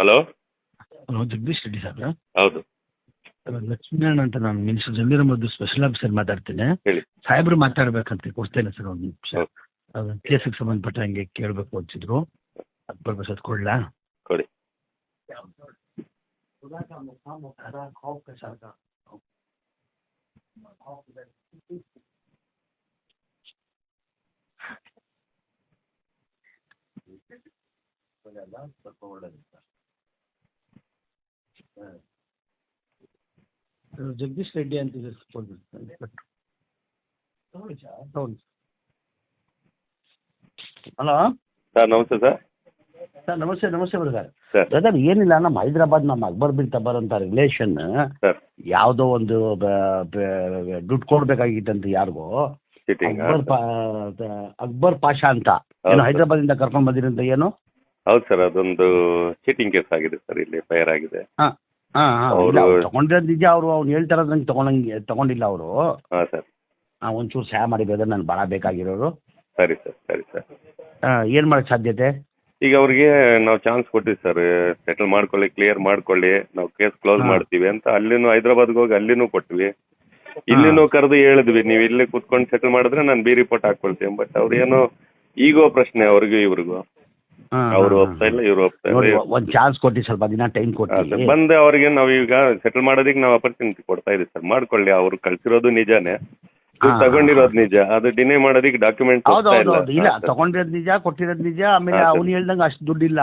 Hello? Hello Jagadish Reddy ಸಾಹೇಬ್ರ? ಹೌದು. ಲಕ್ಷ್ಮೀನಾರಾಯಣ ಅಂತ ನಾನು ಮಿನಿಸ್ಟರ್ ಜಮೀರ್ ಮದ್ದು ಸ್ಪೆಷಲ್ ಆಫೀಸರ್ ಮಾತಾಡ್ತೇನೆ. ಹೇಳಿ. ಸಾಹೇಬ್ರು ಮಾತಾಡ್ಬೇಕಂತ ಕೊಡ್ತೇನೆ ಸರ್ ಒಂದು ನಿಮಿಷ. ಕೇಸಿಗೆ ಸಂಬಂಧಪಟ್ಟ ಹಂಗೆ ಕೇಳಬೇಕು ಅಂತಿದ್ರು. ಅದು ಬರ್ಬೇಕು ಅದು ಕೊಡ್ಲಾ? ಕೊಡಿ. ಜಗದೀಶ್ ರೆಡ್ಡಿ ಅಂತ ಇದೆ ಕೊಡ್ಬೇಕು. ಹೌದು ಹಲೋ. ಸರ್ ನಮಸ್ತೆ ಸರ್. ಸರ್ ನಮಸ್ತೆ ನಮಸ್ತೆ ಬ್ರದರ್. ಸರ್. ಬ್ರದರ್ ಏನಿಲ್ಲ ನಮ್ಮ ಹೈದರಾಬಾದ್ ನಮ್ಮ ಅಕ್ಬರ್ ಬಿನ್ ತಬರ್ ಅಂತ ರಿಲೇಷನ್ ಸರ್. ಯಾವುದೋ ಒಂದು ದುಡ್ಡು ಕೊಡ್ಬೇಕಾಗಿತ್ತಂತ ಯಾರಿಗೋ ಅಕ್ಬರ್ ಪಾ ಅಕ್ಬರ್ ಪಾಷಾ ಅಂತ. ಏನು ಹೈದ್ರಾಬಾದ್ ಹೈದರಾಬಾದಿಂದ ಕರ್ಕೊಂಡ್ ಬಂದಿರಂತ ಏನು? ಹೌದು ಸರ್ ಅದೊಂದು ಚೀಟಿಂಗ್ ಕೇಸ್ ಆಗಿದೆ ಸರ್ ಇಲ್ಲಿ ಫೈರ್ ಆಗಿದೆ. ಹಾಂ ಹಾಂ ಹಾಂ. ಅವ್ರು- ತಗೊಂಡಿರೋದು ನಿಜ ಅವರು ಅವ್ನು ಹೇಳ್ತಾರದು ನಂಗೆ ತಗೊಂಡಂಗೆ ತಗೊಂಡಿಲ್ಲ ಅವರು. ಹಾಂ ಸರ್. ಒಂಚೂರು ಸಹಾಯ ಮಾಡಿದ್ರೆ ಬ್ರದರ್ ನಾನು ಭಾಳ ಬೇಕಾಗಿರೋರು. ಸರಿ ಸರ್ ಸರಿ ಸರ್. ಏನು ಮಾಡೋಕ್ಕೆ ಸಾಧ್ಯತೆ? ಈಗ ಅವ್ರಿಗೆ ನಾವು ಚಾನ್ಸ್ ಕೊಟ್ಟಿವಿ ಸರ್ ಸೆಟಲ್ ಮಾಡ್ಕೊಳ್ಳಿ ಕ್ಲಿಯರ್ ಮಾಡ್ಕೊಳ್ಳಿ ನಾವು ಕೇಸ್ ಕ್ಲೋಸ್ ಹಾ. ಮಾಡ್ತೀವಿ ಅಂತ ಅಲ್ಲಿನೂ ಹೈದ್ರಾಬಾದ್ಗೆ ಹೋಗಿ ಅಲ್ಲಿನೂ ಕೊಟ್ವಿ. ಇಲ್ಲಿನೂ ಕರೆದು ಹೇಳಿದ್ವಿ ನೀವು ಇಲ್ಲೇ ಕೂತ್ಕೊಂಡು ಸೆಟಲ್ ಮಾಡಿದ್ರೆ ನಾನು ಬಿ ರಿಪೋರ್ಟ್ ಹಾಕ್ಕೊಳ್ತೀನಿ ಬಟ್ ಅವ್ರು ಏನೋ ಈಗೋ ಪ್ರಶ್ನೆ ಅವ್ರಿಗೂ ಇವ್ರಿಗೂ. ಅವ್ರು ಒಪ್ತಾ ಇಲ್ಲ ಇವ್ರು ಹೋಗ್ತಾ ನೋಡಿ ಇಲ್ಲ ಒಂದ್ ಚಾನ್ಸ್ ಕೊಟ್ಟಿ ಸ್ವಲ್ಪ ದಿನ ಟೈಮ್ ಕೊಟ್ಟಿ. ಸರ್. ಬಂದು ಅವ್ರಿಗೆ ನಾವು ಈಗ ಸೆಟಲ್ ಮಾಡೋದಕ್ಕೆ ನಾವು ಅಪರ್ಚುನಿಟಿ ಕೊಡ್ತಾ ಇದೀವಿ ಸರ್. ಮಾಡ್ಕೊಳ್ಳಿ ಅವ್ರು ಕಳ್ಸಿರೋದು ನಿಜಾನೇ. ತಗೊಂಡಿರೋದ್ ಹಾ, ತಗೊಂಡಿರೋದು ನಿಜ ಅದು ಡಿನೇ ಮಾಡೋದಕ್ಕೆ ಡಾಕ್ಯುಮೆಂಟ್ ಹೌದು ಹೌದು ಹೌದು. ಇಲ್ಲ ತಗೊಂಡಿರೋದ್ ನಿಜ ಕೊಟ್ಟಿರೋದ್ ನಿಜ ಆಮೇಲೆ ಹಾ, ಸರ್. ಅವ್ನು ಹೇಳ್ದಂಗೆ ಅಷ್ಟು ದುಡ್ಡಿಲ್ಲ.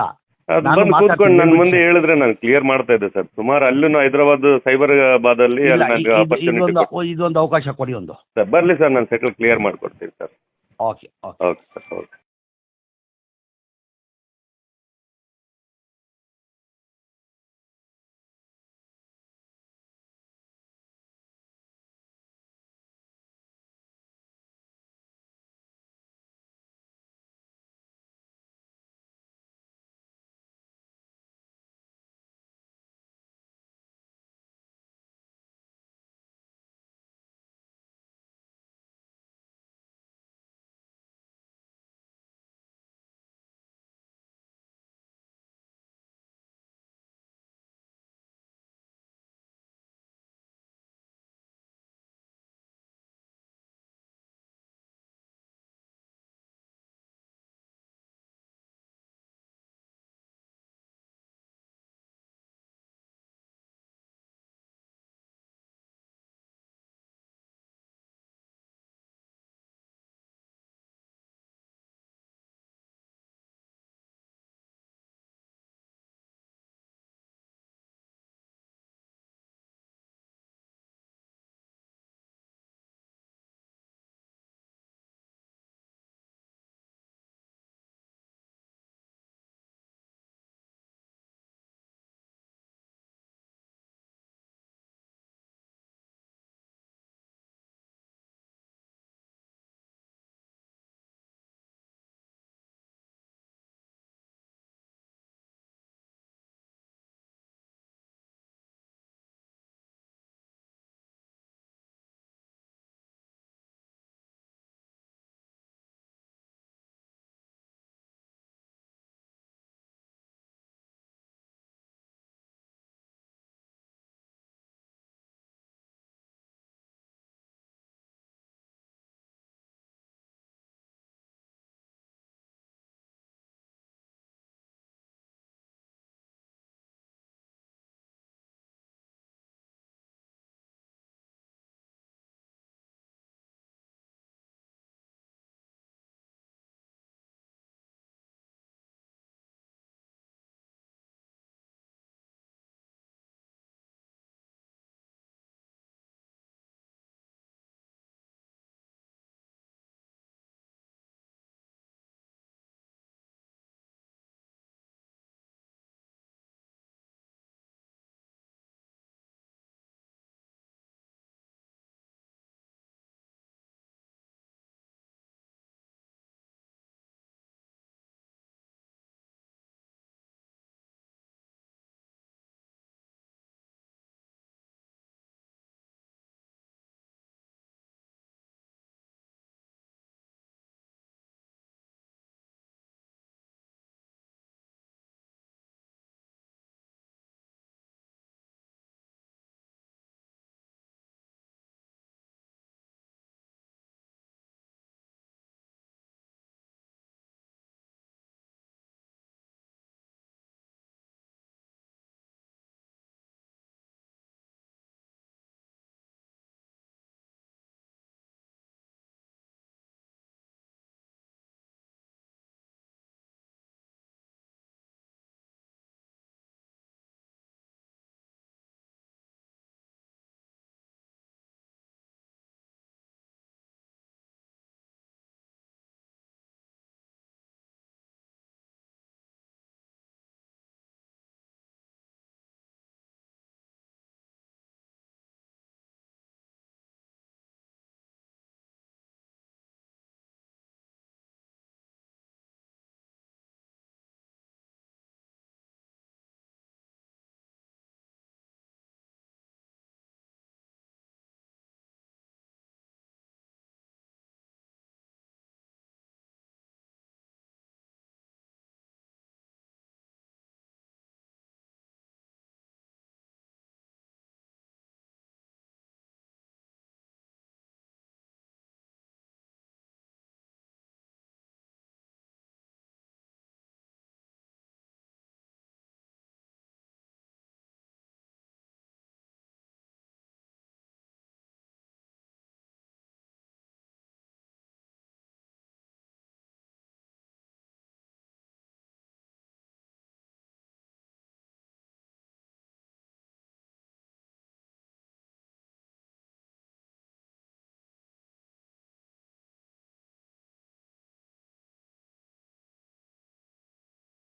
ಅದು ನಾನು ಬಂದು ಮಾತಾಡ್ತೀನಿ, ಕೂತ್ಕೊಂಡು ನನ್ನ ಮುಂದೆ ವಿಷಯ? ಹೇಳಿದ್ರೆ ನಾನು ಕ್ಲಿಯರ್ ಮಾಡ್ತಾ ಇದ್ದೆ ಸರ್. ಸುಮಾರು ಅಲ್ಲೂ ಹೈದರಾಬಾದ್ ಸೈಬರಾಬಾದ್ ಅಲ್ಲಿ ಇಲ್ಲ, ಅಲ್ಲಿ ನನಗೆ ಇದು- ಅಪರ್ಚುನಿಟಿ ಇದೊಂದು ಇದೊಂದು ಅವಕಾಶ ಕೊಡಿ ಒಂದು. ಸರ್ ಬರ್ಲಿ ಸರ್. ನಾನು ಸೆಟಲ್ ಕ್ಲಿಯರ್ ಮಾಡ್ಕೊಡ್ತೀನಿ sir. Okay okay. Okay sir okay.